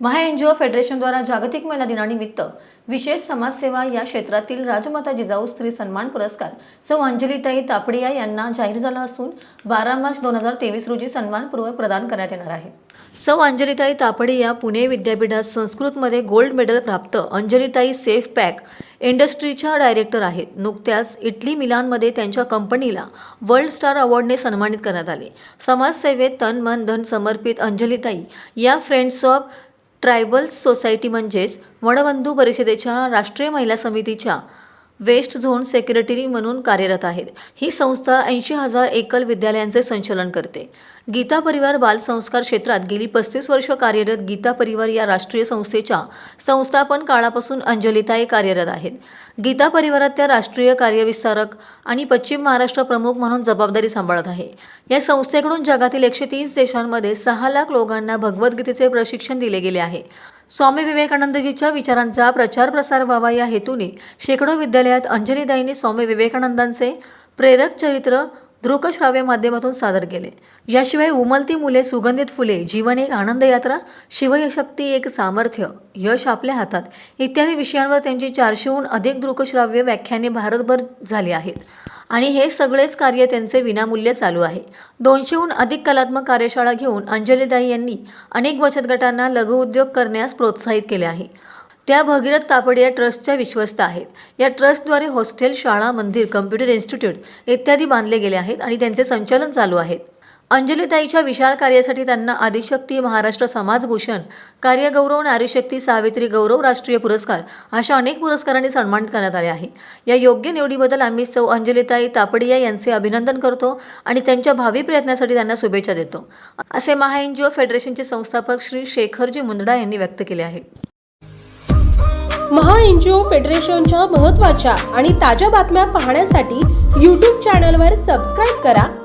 महा N G ओ फेडरेशनद्वारा जागतिक महिला दिनानिमित्त विशेष समाजसेवा या क्षेत्रातील राजमाता जिजाऊ स्त्री सन्मान पुरस्कार सौ अंजलीताई तापडिया यांना जाहीर झाला असून बारा मार्च दोन हजार तेवीस रोजी सन्मानपूर्वक प्रदान करण्यात येणार आहे. सौ अंजलीताई तापडिया पुणे विद्यापीठात संस्कृतमध्ये गोल्ड मेडल प्राप्त अंजलीताई सेफ पॅक इंडस्ट्रीच्या डायरेक्टर आहेत. नुकत्याच इटली मिलानमध्ये त्यांच्या कंपनीला वर्ल्ड स्टार अवॉर्डने सन्मानित करण्यात आले. समाजसेवेत तन मन धन समर्पित अंजलीताई या फ्रेंड्स ऑफ ट्रायबल्स सोसायटी म्हणजेच वणबंधू परिषदेच्या राष्ट्रीय महिला समितीच्या वेस्ट झोन सेक्रेटरी म्हणून कार्यरत आहेत. ही संस्था ऐंशी हजार एकल विद्यालयांचे संचालन करते. गीता परिवार बालसंस्कार क्षेत्रात गेली पस्तीस वर्ष कार्यरत गीता परिवार या राष्ट्रीय संस्थेच्या संस्थापन काळापासून अंजलिताई कार्यरत आहेत. गीता परिवारात त्या राष्ट्रीय कार्यविस्तारक आणि पश्चिम महाराष्ट्र प्रमुख म्हणून जबाबदारी सांभाळत आहे. या संस्थेकडून जगातील एकशे तीस देशांमध्ये सहा लाख लोकांना भगवद्गीतेचे प्रशिक्षण दिले गेले आहे. स्वामी विवेकानंदजीच्या विचारांचा प्रचार प्रसार व्हावा या हेतूने शेकडो विद्यालयात अंजलीदाईंनी स्वामी विवेकानंदांचे प्रेरक चरित्र दृकश्राव्य माध्यमातून सादर केले. याशिवाय उमलती मुले सुगंधित फुले जीवन एक आनंदयात्रा शिवयशक्ती शिवशक्ती एक सामर्थ्य यश आपल्या हातात इत्यादी विषयांवर त्यांची चारशेहून अधिक दृकश्राव्य व्याख्याने भारतभर झाली आहेत. आणि हे सगळेच कार्य त्यांचे विनामूल्य चालू आहे. दोनशेहून अधिक कलात्मक कार्यशाळा घेऊन अंजलीदाई यांनी अनेक बचत गटांना लघुउद्योग करण्यास प्रोत्साहित केले आहे. त्या भगीरथ कापड या ट्रस्टच्या विश्वस्त आहेत. या ट्रस्टद्वारे हॉस्टेल शाळा मंदिर कम्प्युटर इन्स्टिट्यूट इत्यादी बांधले गेले आहेत आणि त्यांचे संचालन चालू आहेत. अंजलीताईच्या विशाल कार्यासाठी त्यांना आदिशक्ती महाराष्ट्र समाजभूषण कार्यगौरव नारीशक्ती सावित्री गौरव राष्ट्रीय पुरस्कार अशा अनेक पुरस्कारांनी सन्मानित करण्यात आले आहे. या योग्य निवडीबद्दल आम्ही सौ अंजलीताई तापडिया यांचे अभिनंदन करतो आणि त्यांच्या भावी प्रयत्नासाठी त्यांना शुभेच्छा देतो. असे महा एन जी ओ फेडरेशनचे संस्थापक श्री शेखरजी मुंदडा यांनी व्यक्त केले आहे. महा एन जी ओ फेडरेशनच्या महत्त्वाच्या आणि ताज्या बातम्या पाहण्यासाठी यूट्यूब चॅनलवर सबस्क्राईब करा.